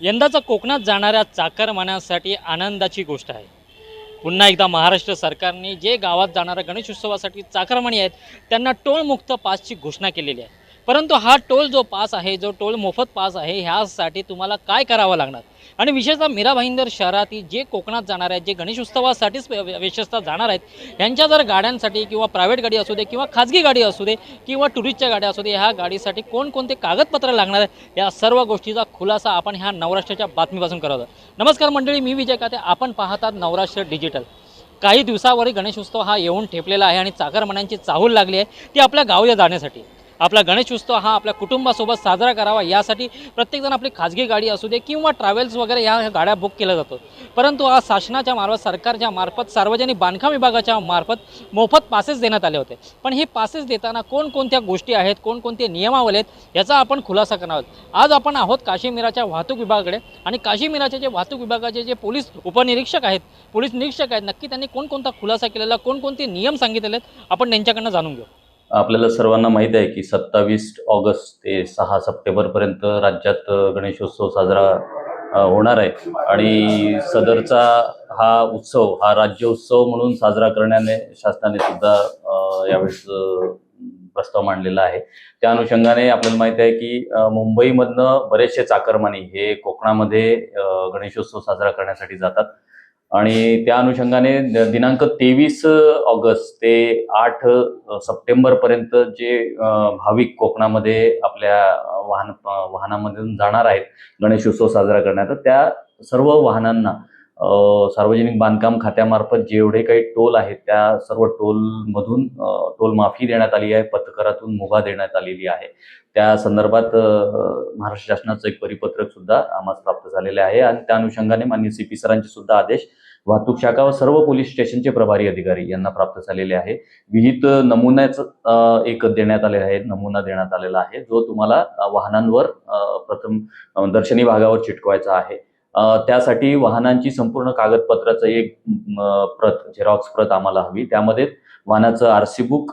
यंदाचा कोकणात जाणाऱ्या चाकरमान्यांसाठी आनंदाची गोष्ट आहे. पुन्हा एकदा महाराष्ट्र सरकारने जे गावात जाणाऱ्या गणेशोत्सवासाठी चाकरमानी आहेत त्यांना टोळमुक्त पासची घोषणा केलेली आहे. परंतु हा टोल जो पास आहे जो टोल मोफत पास आहे ह्यासाठी तुम्हाला काय करावं लागणार? आणि विशेषतः मीरा भाईंदर शहरातील जे कोकणात जाणार आहेत जे गणेश उत्सवासाठीच विशेषतः जाणार आहेत यांच्या जर गाड्यांसाठी किंवा प्रायव्हेट गाडी असू दे किंवा खाजगी गाडी असू दे किंवा टुरिस्टच्या गाड्या असू दे ह्या गाडीसाठी कोणकोणते कागदपत्र लागणार आहे या सर्व गोष्टीचा खुलासा आपण ह्या नवराष्ट्राच्या बातमीपासून करत आहोत. नमस्कार मंडळी मी विजय काते. आपण पाहतात नवराष्ट्र डिजिटल काही दिवसावरी गणेशोत्सव हा येऊन ठेपलेला आहे आणि चाकरमान्यांची चाहूल लागली आहे ती आपल्या गावला जाण्यासाठी. आपला गणेश उत्सव हा आपल्या कुटुंबासोबत साजरा करावा यासाठी प्रत्येकजण आपली खाजगी गाडी असू दे किंवा ट्रॅव्हल्स वगैरे ह्या गाड्या बुक केल्या जातो परंतु आज शासनाच्या मार्फत सरकारच्या मार्फत सार्वजनिक बांधकाम विभागाच्या मार्फत मोफत पासेस देण्यात आले होते. पण हे पासेस देताना कोणकोणत्या गोष्टी आहेत कोणकोणते नियमावली आहेत याचा आपण खुलासा करणार आहोत. आज आपण आहोत काश्मीराच्या वाहतूक विभागाकडे आणि काश्मीराच्या जे वाहतूक विभागाचे जे पोलीस उपनिरीक्षक आहेत पोलीस निरीक्षक आहेत नक्की त्यांनी कोणकोणता खुलासा केलेला कोणकोणते नियम सांगितलेले आहेत आपण त्यांच्याकडनं जाणून घेऊ. आपल्याला सर्वांना माहीत आहे की सत्तावीस ऑगस्ट ते सहा सप्टेंबरपर्यंत राज्यात गणेशोत्सव साजरा होणार आहे. आणि सदरचा हा उत्सव हा राज्य उत्सव म्हणून साजरा करण्याने शासनाने सुद्धा यावेळेस प्रस्ताव मांडलेला आहे. त्या अनुषंगाने आपल्याला माहिती आहे की मुंबईमधनं बरेचसे चाकरमानी हे कोकणामध्ये गणेशोत्सव साजरा करण्यासाठी जातात. आणि त्या अनुषंगाने दिनांक तेवीस ऑगस्ट ते आठ सप्टेंबर पर्यंत जे भाविक कोकणामध्ये आपल्या वाहन वाहनामधून जाणार आहेत गणेशोत्सव साजरा करण्यात त्या सर्व वाहनांना सार्वजनिक बांधकाम खात्यामार्फत जेवढे काही टोल आहेत त्या सर्व टोलमधून टोल माफी देण्यात आली आहे पथकरातून मुभा देण्यात आलेली आहे. त्या संदर्भात महाराष्ट्र शासनाचं एक परिपत्रक सुद्धा आम्हाला प्राप्त झालेले आहे आणि त्या अनुषंगाने मान्य सी पी सरांचे सुद्धा आदेश वाहतूक शाखा व सर्व पोलीस स्टेशनचे प्रभारी अधिकारी यांना प्राप्त झालेले आहे. विहित नमुन्याचं एक देण्यात आले आहे नमुना देण्यात आलेला आहे जो तुम्हाला वाहनांवर प्रथम दर्शनी भागावर चिटकवायचा आहे. त्यासाठी वाहनांची संपूर्ण कागदपत्राचं एक प्रत झेरॉक्स प्रत आम्हाला हवी. त्यामध्ये वाहनाचं R C book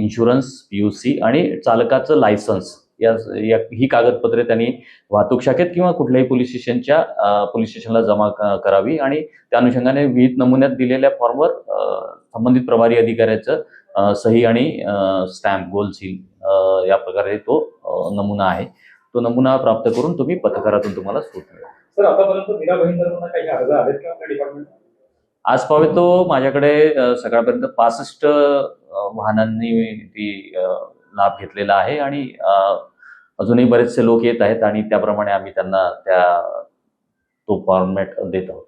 insurance P U C आणि चालकाचं लायसन्स या या- ही कागदपत्रे त्यांनी वाहतूक शाखेत किंवा कुठल्याही पोलीस स्टेशनच्या पोलीस स्टेशनला जमा करावी आणि त्या अनुषंगाने विहित नमुन्यात दिलेल्या फॉर्मवर संबंधित प्रभारी अधिकाऱ्याचं सही आणि स्टॅम्प गोल सील या प्रकारे तो नमुना आहे. तो नमुना प्राप्त करून तुम्ही पथकारातून तुम्हाला सूट मिळेल. सर आतापर्यंत मीरा बहिंदरांना काही अर्ज आलेत का आपल्या डिपार्टमेंट आज पावे तो माझ्याकडे सकाळपर्यंत पासष्ट वाहनांनी ती लाभ घेतलेला आहे आणि अजूनही बरेचसे लोक येत आहेत आणि त्याप्रमाणे आम्ही त्यांना त्या तो फॉर्मॅट देत आहोत.